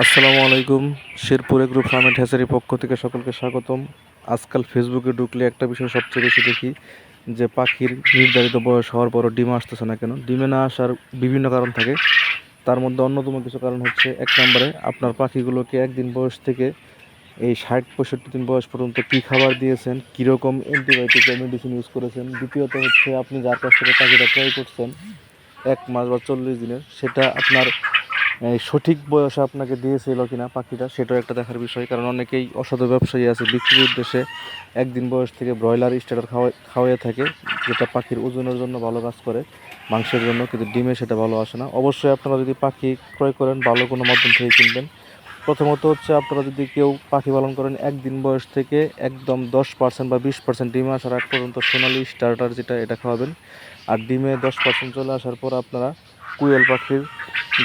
আসসালামু আলাইকুম। শেরপুরে গ্রুপ ফার্মেন্ট হ্যাচারি পক্ষ থেকে সকলকে স্বাগতম। আজকাল ফেসবুকে ঢুকলে একটা বিষয় সবচেয়ে বেশি দেখি, যে পাখির নির্ধারিত বয়স হওয়ার পরও ডিমে আসতেছে না কেন? ডিমে না আসার বিভিন্ন কারণ থাকে। তার মধ্যে অন্যতম কিছু কারণ হচ্ছে, এক নম্বরে, আপনার পাখিগুলোকে একদিন বয়স থেকে এই ষাট, পঁয়ষট্টি দিন বয়স পর্যন্ত কী খাবার দিয়েছেন, কীরকম অ্যান্টিবায়োটিক মেডিসিন ইউজ করেছেন, দ্বিতীয়ত হচ্ছে, আপনি যার কাছ থেকে পাখিটা ক্রয় করছেন, এক মাস বা চল্লিশ দিনের, সেটা আপনার সঠিক বয়সে আপনাকে দিয়েছিল কিনা পাখিটা, সেটাও একটা দেখার বিষয়। কারণ অনেকেই অসাধু ব্যবসায়ী আছে, বিক্রির উদ্দেশ্যে একদিন বয়স থেকে ব্রয়লার স্টার্টার খাওয়া, খাওয়াইয়ে থাকে, যেটা পাখির ওজনের জন্য ভালো কাজ করে, মাংসের জন্য, কিন্তু ডিমে সেটা ভালো আসে না। অবশ্যই আপনারা যদি পাখি ক্রয় করেন, ভালো কোনো মাধ্যম থেকে কিনবেন। প্রথমত হচ্ছে আপনারা যদি কেউ পাখি পালন করেন, একদিন বয়স থেকে একদম দশ পার্সেন্ট বা বিশ পার্সেন্ট ডিমে আসার আগ পর্যন্ত সোনালি স্টার্টার যেটা, এটা খাওয়াবেন। আর ডিমে দশ পার্সেন্ট চলে আসার পর আপনারা কুয়েল পাখির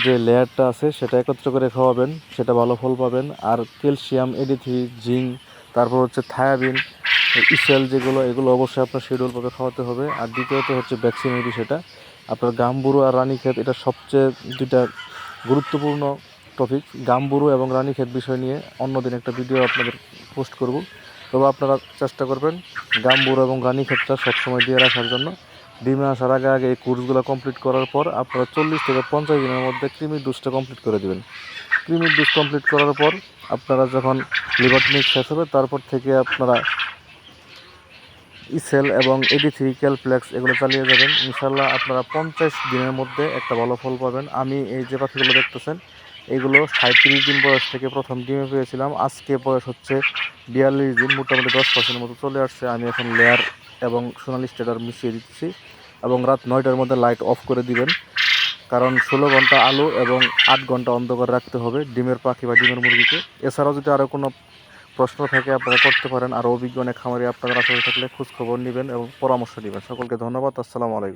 যে লেয়ারটা আছে, সেটা একত্র করে খাওয়াবেন, সেটা ভালো ফল পাবেন। আর calcium A D three, zinc, তারপর হচ্ছে থায়াবিন, ইসেল যেগুলো, এগুলো অবশ্যই আপনার শিডিউলভাবে খাওয়াতে হবে। আর দ্বিতীয়ত হচ্ছে ভ্যাকসিন ভ্যাকসিনের বিষয়টা। আপনার গাম্বুরু আর রানীক্ষেত, এটা সবচেয়ে দুইটা গুরুত্বপূর্ণ টপিক গাম্বুরু এবং রানীক্ষেত বিষয় নিয়ে অন্যদিন একটা ভিডিও আপনাদের পোস্ট করব। তবে আপনারা চেষ্টা করবেন গাম্বুরু এবং রানীক্ষেতটা সবসময় দিয়ে রাখার জন্য। ডিমে আসার আগে আগে এই কোর্সগুলো কমপ্লিট করার পর আপনারা চল্লিশ থেকে পঞ্চাশ দিনের মধ্যে ক্রিমির ডোজটা কমপ্লিট করে দেবেন। ক্রিমির ডোজ কমপ্লিট করার পর আপনারা যখন লিভার টনিক শেষ হবে, তারপর থেকে আপনারা ইসেল এবং এডি থ্রি ক্যালপ্লেক্স এগুলো চালিয়ে যাবেন। ইনশাল্লাহ আপনারা পঞ্চাশ দিনের মধ্যে একটা ভালো ফল পাবেন। আমি এই যে পাখিগুলো দেখতেছেন, এগুলো সাঁত্রিশ দিন বয়স থেকে প্রথম ডিমে পেয়েছিলাম। আজকে বয়স হচ্ছে বিয়াল্লিশ দিন, মোটামুটি দশ পার্সেন্টের মতো চলে আসছে। আমি এখন লেয়ার এবং সোনালি স্টেডার মিশিয়ে দিচ্ছি এবং রাত নয়টার মধ্যে লাইট অফ করে দিবেন। কারণ ষোলো ঘণ্টা আলো এবং আট ঘণ্টা অন্ধকার রাখতে হবে ডিমের পাখি বা ডিমের মুরগিকে। এছাড়াও যদি আরও কোনো প্রশ্ন থাকে আপনারা করতে পারেন। আরও অভিজ্ঞ অনেক খামারি আপনাদের আসলে থাকলে খোঁজখবর নেবেন এবং পরামর্শ নেবেন। সকলকে ধন্যবাদ। আসসালামু আলাইকুম।